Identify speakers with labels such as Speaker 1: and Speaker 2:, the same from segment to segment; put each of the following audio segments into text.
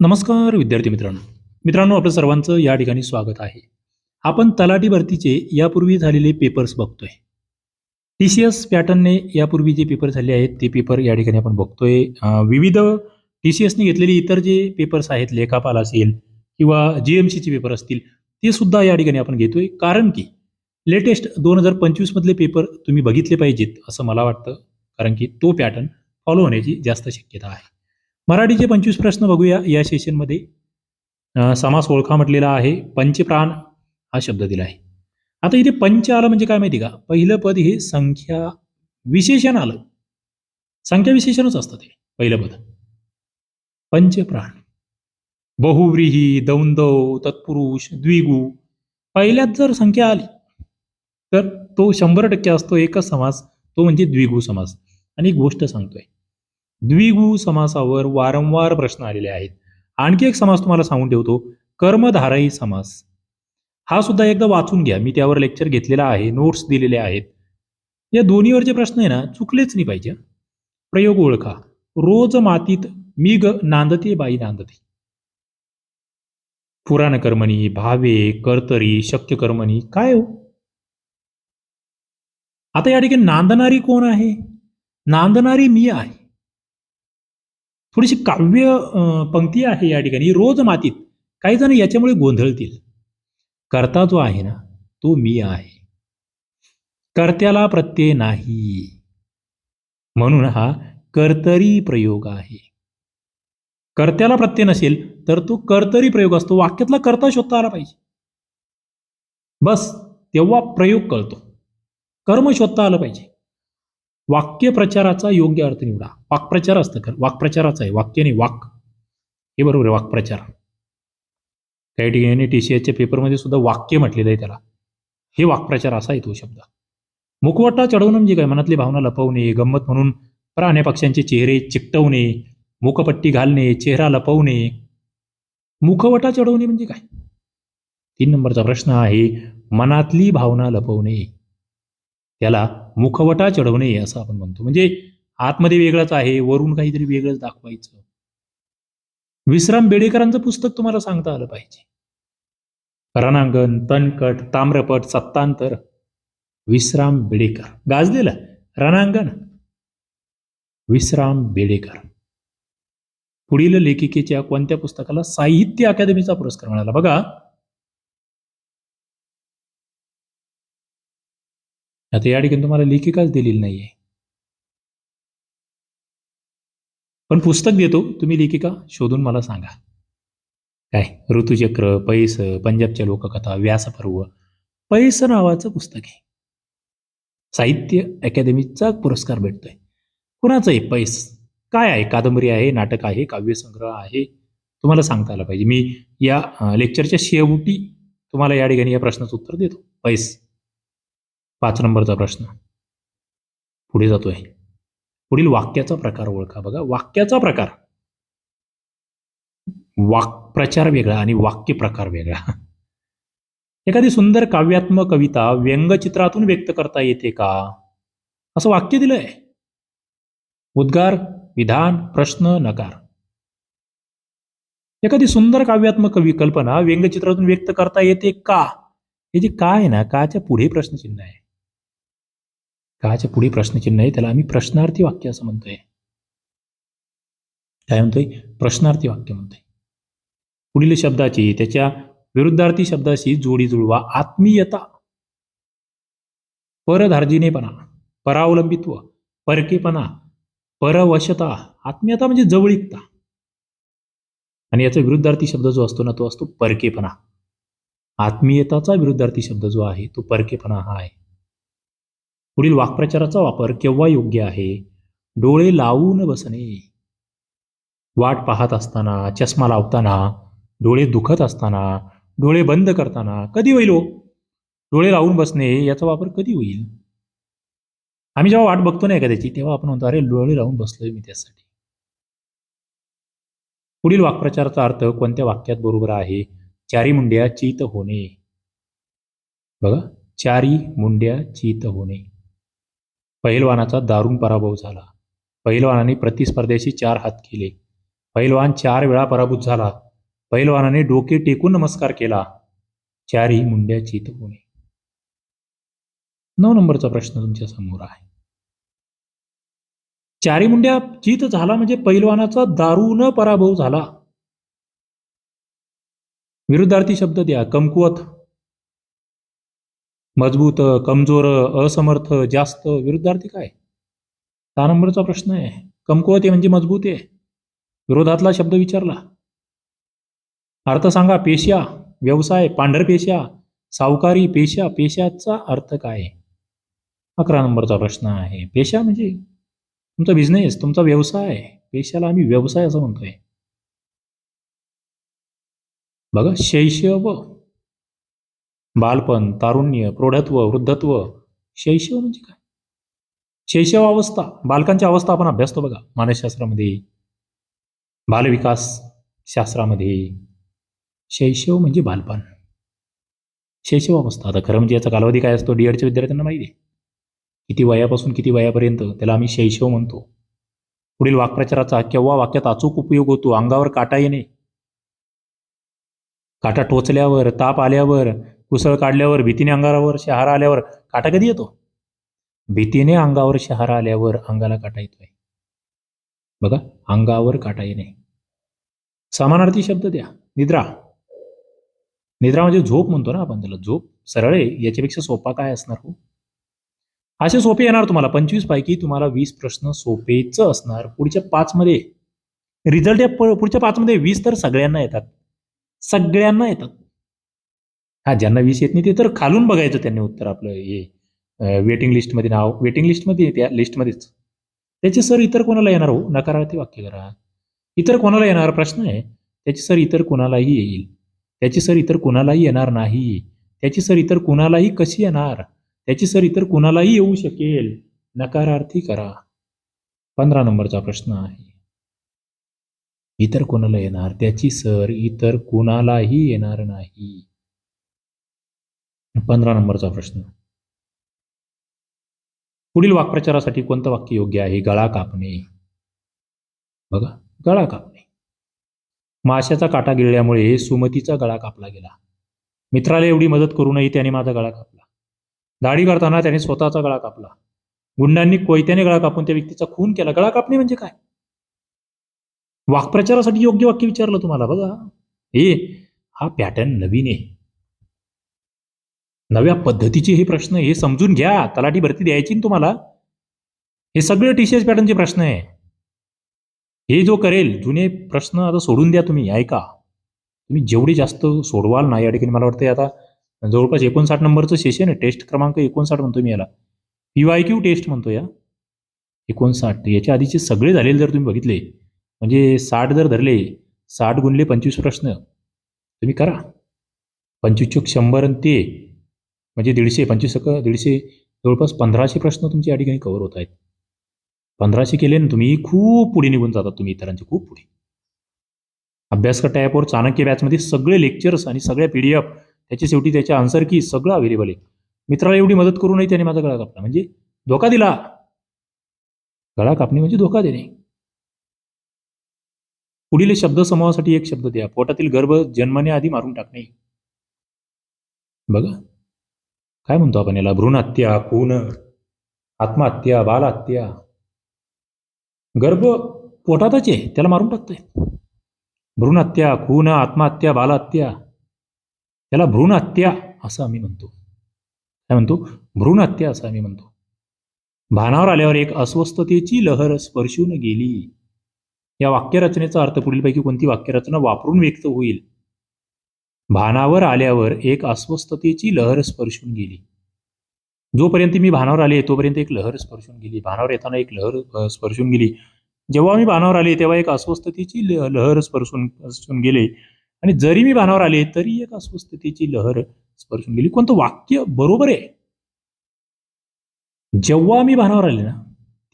Speaker 1: नमस्कार विद्यार्थी मित्रांनो. मित्रांनो आपलं सर्वांचं या ठिकाणी स्वागत आहे. आपण तलाठी भरतीचे यापूर्वी झालेले पेपर्स बघतोय. टी सी एस पॅटर्नने यापूर्वी जे पेपर झाले आहेत ते पेपर या ठिकाणी आपण बघतोय. विविध टी सी एसने घेतलेले इतर जे पेपर्स आहेत लेखापाल असेल किंवा जी एम सीचे पेपर असतील ते सुद्धा या ठिकाणी आपण घेतोय. कारण की लेटेस्ट दोन हजार पंचवीसमधले पेपर तुम्ही बघितले पाहिजेत असं मला वाटतं. कारण की तो पॅटर्न फॉलो होण्याची जास्त शक्यता आहे. मराठीचे पंचवीस प्रश्न बघूया या सेशनमध्ये. समास ओळखा म्हटलेला आहे. पंचप्राण हा शब्द दिला आहे. आता इथे पंच आलं म्हणजे काय माहिती का? पहिलं पद हे संख्या विशेषण आलं. संख्या विशेषणच असतं ते पहिलं पद. पंचप्राण बहुव्रीही दौंदव तत्पुरुष द्विगु. पहिल्यात जर संख्या आली तर तो शंभर टक्के असतो एकच समास तो म्हणजे द्विगु समास. आणि एक गोष्ट सांगतोय. द्विगु समासावर वारंवार प्रश्न आलेले आहेत. आणखी एक समास तुम्हाला सांगून ठेवतो कर्मधारयी समास. हा सुद्धा एकदा वाचून घ्या मी त्यावर लेक्चर घेतलेला आहे नोट्स दिलेले आहेत. या दोन्हीवरचे प्रश्न आहे ना चुकलेच नाही पाहिजे. प्रयोग ओळखा. रोज मातीत मी ग नांदते बाई नांदते. पुराण कर्मणी भावे कर्तरी शक्य कर्मणी काय हो? आता या ठिकाणी नांदणारी कोण आहे? नांदणारी मी आहे. थोडीशी काव्य पंक्ती आहे या ठिकाणी. रोज मातीत. काही जण याच्यामुळे गोंधळतील. कर्ता जो आहे ना तो मी आहे. कर्त्याला प्रत्यय नाही. म्हणून हा कर्तरी प्रयोग आहे. कर्त्याला प्रत्यय नसेल तर तो कर्तरी प्रयोग असतो. वाक्यातला कर्ता शोधता आला पाहिजे. बस तेव्हा प्रयोग कळतो. कर्म शोधता आलं पाहिजे. वाक्यप्रचाराचा योग्य अर्थ निवडा. वाक्प्रचार असतं खरं. वाक्प्रचाराचा आहे. वाक्य नाही वाक. हे बरोबर आहे वाक्प्रचार. काही ठिकाणी टी सी एसच्या पेपरमध्ये सुद्धा वाक्य म्हटलेलं आहे त्याला. हे वाक्प्रचार असा आहे तो शब्द. मुखवटा चढवणं म्हणजे काय? मनातली भावना लपवणे गंमत म्हणून प्राण्या पक्ष्यांचे चेहरे चिकटवणे मुखपट्टी घालणे चेहरा लपवणे. मुखवटा चढवणे म्हणजे काय? तीन नंबरचा प्रश्न आहे मनातली भावना लपवणे. त्याला मुखवटा चढवणे असं आपण म्हणतो. म्हणजे आतमध्ये वेगळंच आहे वरून काहीतरी वेगळंच दाखवायचं. विश्राम बेडेकरांचं पुस्तक तुम्हाला सांगता आलं पाहिजे. रणांगण तणकट ताम्रपट सत्तांतर. विश्राम बेडेकर. गाजलेलं. रणांगण. विश्राम बेडेकर. पुढील लेखिकेच्या कोणत्या पुस्तकाला साहित्य अकादमीचा पुरस्कार मिळाला? बघा. आता या ठिकाणी तुम्हाला लेखिकाच दिलेली नाहीये. पण पुस्तक देतो तुम्ही लेखिका शोधून मला सांगा. काय? ऋतुचक्र पैस पंजाबच्या लोककथा व्यासपर्व पैस नावाचं पुस्तक आहे. साहित्य अकादमीचा पुरस्कार भेटतोय. कुणाचं आहे पैस? काय आहे? कादंबरी आहे नाटक आहे काव्यसंग्रह आहे? तुम्हाला सांगता आलं पाहिजे. मी या लेक्चरच्या शेवटी तुम्हाला या ठिकाणी या प्रश्नाचं उत्तर देतो. पैस. पाच नंबरचा प्रश्न. पुढे जातोय. पुढील वाक्याचा प्रकार ओळखा बघा. वाक्याचा प्रकार. वाक्प्रचार वेगळा आणि वाक्य प्रकार वेगळा. एखादी सुंदर काव्यात्मक कविता व्यंगचित्रातून व्यक्त करता येते का? असं वाक्य दिलंय. उद्गार विधान प्रश्न नकार. एखादी सुंदर काव्यात्मक कवी कल्पना व्यंगचित्रातून व्यक्त करता येते का? हे जे काय आहे ना काच्या पुढे प्रश्नचिन्ह आहे. काळाच्या पुढे प्रश्नचिन्ह आहे. त्याला आम्ही प्रश्नार्थी वाक्य असं म्हणतोय. काय म्हणतोय? प्रश्नार्थी वाक्य म्हणतोय. पुढील शब्दाची त्याच्या विरुद्धार्थी शब्दाशी जोडी जुळवा. आत्मीयता. परधार्जिनेपणा. परावलंबित्व. परकेपणा. परवशता. आत्मीयता म्हणजे जवळीकता. आणि याचा विरुद्धार्थी शब्द जो असतो ना तो असतो परकेपणा. आत्मीयताचा विरुद्धार्थी शब्द जो आहे तो परकेपणा हा आहे. पुढील वाक्प्रचाराचा वापर केव्हा योग्य आहे? डोळे लावून बसणे. वाट पाहत असताना चष्मा लावताना डोळे दुखत असताना डोळे बंद करताना कधी होईल हो? डोळे लावून बसणे याचा वापर कधी होईल? आम्ही जेव्हा वाट बघतो ना एखाद्याची तेव्हा आपण म्हणतो अरे डोळे लावून बसलोय मी त्यासाठी. पुढील वाक्प्रचाराचा अर्थ कोणत्या वाक्यात बरोबर आहे? चारी मुंड्या चित होणे. बघा चारी मुंड्या चित होणे. पहिलवानाचा दारुण पराभव झाला. पहिलवानाने प्रतिस्पर्ध्याशी चार हात केले. पहिलवान चार वेळा पराभूत झाला. पहिलवानाने डोके टेकून नमस्कार केला. चारही मुंड्या चित होणे. नऊ नंबरचा प्रश्न तुमच्यासमोर आहे. चारी मुंड्या चित झाला म्हणजे पैलवानाचा दारुण पराभव झाला. विरुद्धार्थी शब्द द्या. कमकुवत मजबूत कमजोर असमर्थ जास्त विरुद्धार्थी काय? सहा नंबरचा प्रश्न आहे. कमकुवत आहे म्हणजे मजबूत आहे. विरोधातला शब्द विचारला. अर्थ सांगा पेशा व्यवसाय पांढरपेशा सावकारी पेशा पेशाचा अर्थ काय? अकरा नंबरचा प्रश्न आहे. पेशा म्हणजे तुमचा बिझनेस तुमचा व्यवसाय. पेशाला आम्ही व्यवसाय असं म्हणतोय. बघा शैशव बालपण तारुण्य प्रौढत्व वृद्धत्व. शैशव म्हणजे काय? शैशव अवस्था बालकांची अवस्था आपण अभ्यासतो बघा मानसशास्त्रामध्ये. बालविकास शास्त्रामध्ये. शैशव म्हणजे बालपण. शैशव अवस्था आता खरं म्हणजे याचा कालावधी काय असतो? डी एडच्या विद्यार्थ्यांना माहिती आहे. किती वयापासून किती वयापर्यंत त्याला आम्ही शैशव म्हणतो. पुढील वाक्प्रचाराचा केव्हा वाक्यात अचूक उपयोग होतो? अंगावर काटा येणे. काटा टोचल्यावर ताप आल्यावर कुसळ काढल्यावर भीतीने अंगावर शहारा आल्यावर काटा कधी येतो? भीतीने अंगावर शहारा आल्यावर अंगाला काटा येतोय. बघा अंगावर काटा येणे. समानार्थी शब्द द्या. निद्रा. निद्रा म्हणजे झोप म्हणतो ना आपण त्याला. झोप सरळ आहे. याच्यापेक्षा सोपा काय असणार हो? असे सोपे येणार तुम्हाला. पंचवीस पैकी तुम्हाला वीस प्रश्न सोपेच असणार. पुढच्या पाच मध्ये. रिझल्ट या पुढच्या पाच मध्ये वीस तर सगळ्यांना येतात. सगळ्यांना येतात. हा ज्यांना वीस येत नाही ते तर खालून बघायचं त्यांनी उत्तर आपलं हे वेटिंग लिस्टमध्ये नाव. वेटिंग लिस्टमध्ये त्या लिस्टमध्येच त्याचे सर इतर कोणाला येणार हो? नकारार्थी वाक्य करा. इतर कोणाला येणार? प्रश्न आहे. त्याची सर इतर कोणालाही येईल. त्याची सर इतर कोणालाही येणार नाही. त्याची सर इतर कोणालाही कशी येणार? त्याची सर इतर कोणालाही येऊ शकेल. नकारार्थी करा. पंधरा नंबरचा प्रश्न आहे. इतर कोणाला येणार? त्याची सर इतर कोणालाही येणार नाही. पंधरा नंबरचा प्रश्न. पुढील वाक्प्रचारासाठी कोणतं वाक्य योग्य आहे? गळा कापणे. बघा गळा कापणे. माशाचा काटा गिळल्यामुळे सुमतीचा गळा कापला गेला. मित्राला एवढी मदत करूनही त्याने माझा गळा कापला. दाढी करताना त्याने स्वतःचा गळा कापला. गुंडांनी कोयत्याने गळा कापून त्या व्यक्तीचा खून केला. गळा कापणे म्हणजे काय? वाक्प्रचारासाठी योग्य वाक्य विचारलं तुम्हाला. बघा. हे हा पॅटर्न नवीन आहे. नव्या पद्धतीचे हे प्रश्न हे समजून घ्या. तलाठी भरती द्यायची ना तुम्हाला. हे सगळे एस पॅटर्नचे प्रश्न आहे. हे जो करेल जुने प्रश्न आता सोडून द्या तुम्ही ऐका. तुम्ही जेवढे जास्त सोडवाल ना या ठिकाणी मला वाटतं आता जवळपास एकोणसाठ नंबरचं सेशन आहे. टेस्ट क्रमांक एकोणसाठ म्हणतो मी याला. पीवाय क्यू टेस्ट म्हणतो या. एकोणसाठ. याच्या आधीचे सगळे झालेले जर तुम्ही बघितले म्हणजे साठ जर धरले साठ गुणले पंचवीस प्रश्न. तुम्ही करा. पंचवीस चोक शंभर आणि ते. म्हणजे दीडशे पंचवीस सक दीडशे जवळपास पंधराशे प्रश्न तुमचे या ठिकाणी कव्हर होत आहेत. पंधराशे केले ना तुम्ही खूप पुढे निघून जातात तुम्ही इतरांचे खूप पुढे. अभ्यासकट ॲपवर चाणक्य बॅचमध्ये सगळे लेक्चर्स आणि सगळ्या पी डी एफ त्याची शेवटी त्याच्या आन्सर की सगळं अवेलेबल आहे. मित्राला एवढी मदत करूनही त्याने माझा गळा कापला. म्हणजे धोका दिला. गळा कापणे म्हणजे धोका देणे. पुढील शब्द समूहासाठी एक शब्द द्या. पोटातील गर्भ जन्माने आधी मारून टाकणे. बघा. काय म्हणतो आपण याला? भ्रूणहत्या खून आत्महत्या बालहत्या. गर्भ पोटातच आहे त्याला मारून टाकतोय. भ्रूणहत्या खून आत्महत्या बालहत्या. त्याला भ्रूणहत्या असं आम्ही म्हणतो. काय म्हणतो? भ्रूणहत्या असं आम्ही म्हणतो. भानावर आल्यावर एक अस्वस्थतेची लहर स्पर्शून गेली. या वाक्यरचनेचा अर्थ पुढीलपैकी कोणती वाक्यरचना वापरून व्यक्त होईल? भानावर आल्यावर एक अस्वस्थतेची लहर स्पर्शून गेली. जोपर्यंत मी भानावर आले तोपर्यंत एक लहर स्पर्शून गेली. भानावर येताना एक लहर स्पर्शून गेली. जेव्हा मी भानावर आले तेव्हा एक अस्वस्थतेची लहर स्पर्शून स्पर्शून गेले. आणि जरी मी भानावर आले तरी एक अस्वस्थतेची लहर स्पर्शून गेली. कोणतं वाक्य बरोबर आहे? जेव्हा मी भानावर आले ना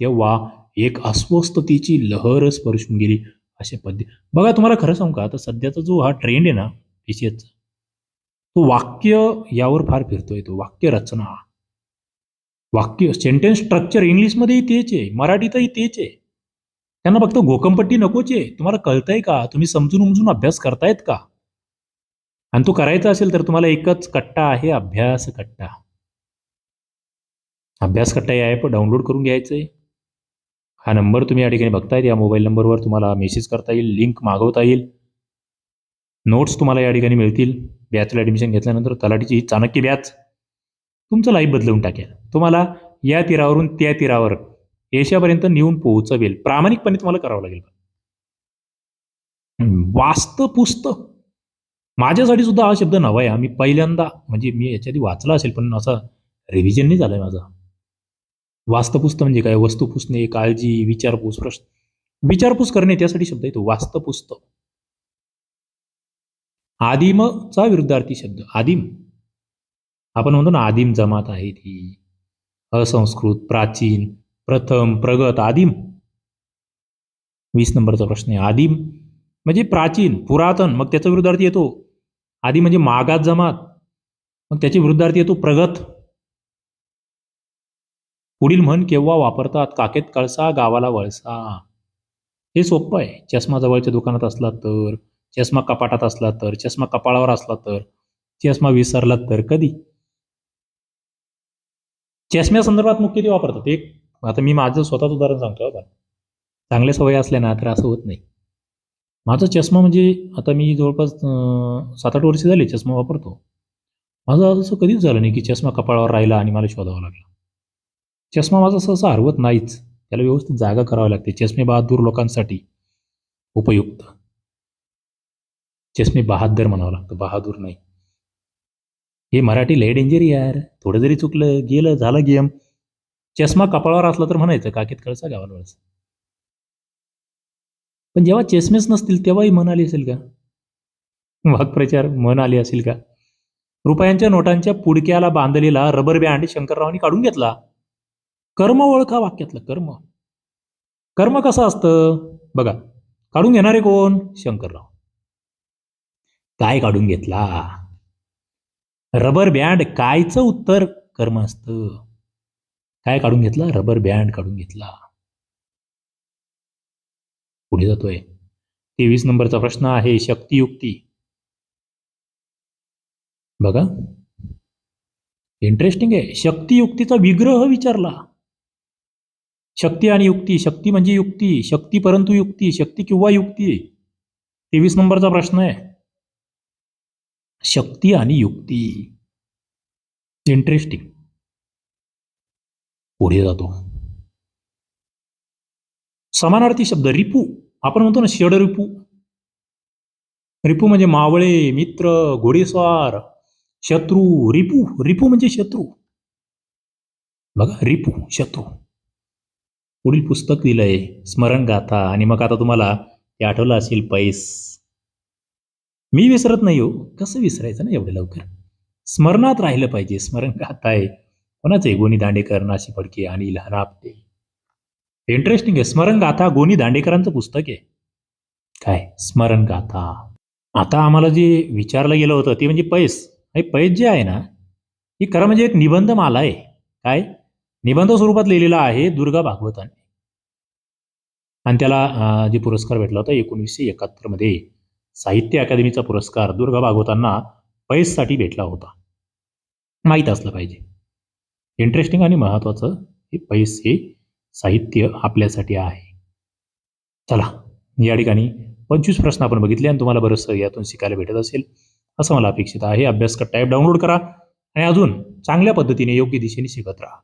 Speaker 1: तेव्हा एक अस्वस्थतेची लहर स्पर्शून गेली. असे पद्य बघा तुम्हाला खरं सांगू का? आता सध्याचा जो हा ट्रेंड आहे ना टीसीएसचा तो वाक्य यावर फार फिरतोय तो वाक्य रचना. वाक्य सेंटेन्स स्ट्रक्चर इंग्लिशमध्येही तेच आहे मराठीतही तेच आहे. त्यांना फक्त घोकंपट्टी नकोच आहे. तुम्हाला कळतंय का? तुम्ही समजून उमजून अभ्यास करतायत का? आणि तो करायचा असेल तर तुम्हाला एकच कट्टा आहे अभ्यास कट्टा. अभ्यास कट्टा या ॲप डाउनलोड करून घ्यायचं आहे हा नंबर तुम्ही या ठिकाणी बघतायत. या मोबाईल नंबरवर तुम्हाला मेसेज करता येईल लिंक मागवता येईल. नोट्स तुम्हाला या ठिकाणी मिळतील. बॅचला ॲडमिशन घेतल्यानंतर तलाठीची ही चाणक्य बॅच तुमचं लाईफ बदलवून टाकेल. तुम्हाला या तीरावरून त्या तीरावर एशियापर्यंत नेऊन पोहोचवेल. प्रामाणिकपणे तुम्हाला करावं लागेल. वास्त पुस्तक माझ्यासाठी सुद्धा हा शब्द नवा आहे. मी पहिल्यांदा म्हणजे मी याच्या आधी वाचला असेल पण असा रिव्हिजन नाही झालाय माझा. वास्तपुस्त म्हणजे काय? वस्तू पुसणे काळजी विचारपूस प्रश्न. विचारपूस करणे त्यासाठी शब्द येतो वास्तपुस्त आदिमचा विरुद्धार्थी शब्द आदिम. आपण म्हणतो ना आदिम जमात आहे ती. असंस्कृत प्राचीन प्रथम प्रगत आदिम. वीस नंबरचा प्रश्न आहे आदिम म्हणजे प्राचीन पुरातन मग त्याचा विरुद्धार्थी येतो. आधी म्हणजे मागात जमात मग त्याचे विरुद्धार्थी येतो प्रगत. पुढील म्हण केव्हा वापरतात? काकेत कळसा गावाला वळसा. हे सोपं आहे. चष्मा जवळच्या दुकानात असला तर. चष्मा कपाटात असला तर चष्मा कपाळावर असला तर चष्मा विसरला तर कधी? चष्म्या संदर्भात मुख्य ते वापरतात. एक आता मी माझं स्वतःच उदाहरण सांगतो आपण चांगल्या सवयी असल्या ना तर असं होत नाही. माझा चष्मा म्हणजे आता मी जवळपास सात आठ वर्ष झाली चष्मा वापरतो. माझं असं कधीच झालं नाही की चष्मा कपाळावर राहिला आणि मला शोधावा लागला. चष्मा माझा सहसा हरवत नाहीच. त्याला व्यवस्थित जागा करावी लागते. चष्मे बहादूर लोकांसाठी उपयुक्त. चष्मे बहादर म्हणावं लागतं. बहादूर नाही. हे मराठी लय डेंजर यार. थोडं जरी चुकलं गेलं झालं गेम. चष्मा कपाळावर असला तर म्हणायचं काकीत कळसा गावाला वळसा पण जेव्हा चष्मेच नसतील तेव्हाही मन आली असेल का? वाक्प्रचार मन आली असेल का? रुपयांच्या नोटांच्या पुडक्याला बांधलेला रबर बँड शंकररावांनी काढून घेतला. कर्म ओळखा वाक्यातलं कर्म. कर्म कसं असतं? बघा काढून घेणारे कोण? शंकरराव. काय काढून घेतला? रबर बँड कायचं उत्तर? कर्म असतं. काय काढून घेतला? रबर बँड काढून घेतला. पुढे जातोय. तेवीस नंबरचा प्रश्न आहे शक्तियुक्ती. बघा. इंटरेस्टिंग आहे. शक्तियुक्तीचा विग्रह विचारला. शक्ती आणि युक्ती. शक्ती म्हणजे युक्ती. शक्ती परंतु युक्ती. शक्ती किंवा युक्ती. तेवीस नंबरचा प्रश्न आहे. शक्ती आणि युक्ती. इंटरेस्टिंग पुढे जातो. समानार्थी शब्द रिपू. आपण म्हणतो ना षड रिपू. रिपू म्हणजे मावळे मित्र घोडेस्वार शत्रू. रिपू रिपू म्हणजे शत्रू. बघा रिपू शत्रू. पुढील पुस्तक दिलंय स्मरण गाथा आणि मग आता तुम्हाला ते आठवलं असेल पैस. मी विसरत नाही हो. कसं विसरायचं ना एवढं लवकर? स्मरणात राहिलं पाहिजे. स्मरण गाथा आहे. कोणाचे आहे? गोनी दांडेकर नाशी फडके आणि लहान आपटे. इंटरेस्टिंग आहे. स्मरण गाथा गोनी दांडेकरांचं पुस्तक आहे. काय? स्मरण गाथा. आता आम्हाला जे विचारलं गेलं होतं ते म्हणजे पैस. हे पैस जे आहे ना ही खरं म्हणजे एक निबंध माला आहे. काय? निबंध स्वरूपात लिहिलेला आहे दुर्गा भागवतांनी. आणि त्याला जे पुरस्कार भेटला होता एकोणीसशे एकाहत्तरमध्ये. साहित्य अकादमीचा पुरस्कार दुर्गा भागवतांना पैससाठी भेटला होता. माहीत असलं पाहिजे. इंटरेस्टिंग आणि महत्त्वाचं हे पैस हे साहित्य आपल्यासाठी आहे. चला या ठिकाणी पंचवीस प्रश्न आपण बघितले आणि तुम्हाला बरंचसं यातून शिकायला भेटत असेल. असं मला अपेक्षित आहे. अभ्यास टाईप डाउनलोड करा आणि अजून चांगल्या पद्धतीने योग्य दिशेने शिकत राहा.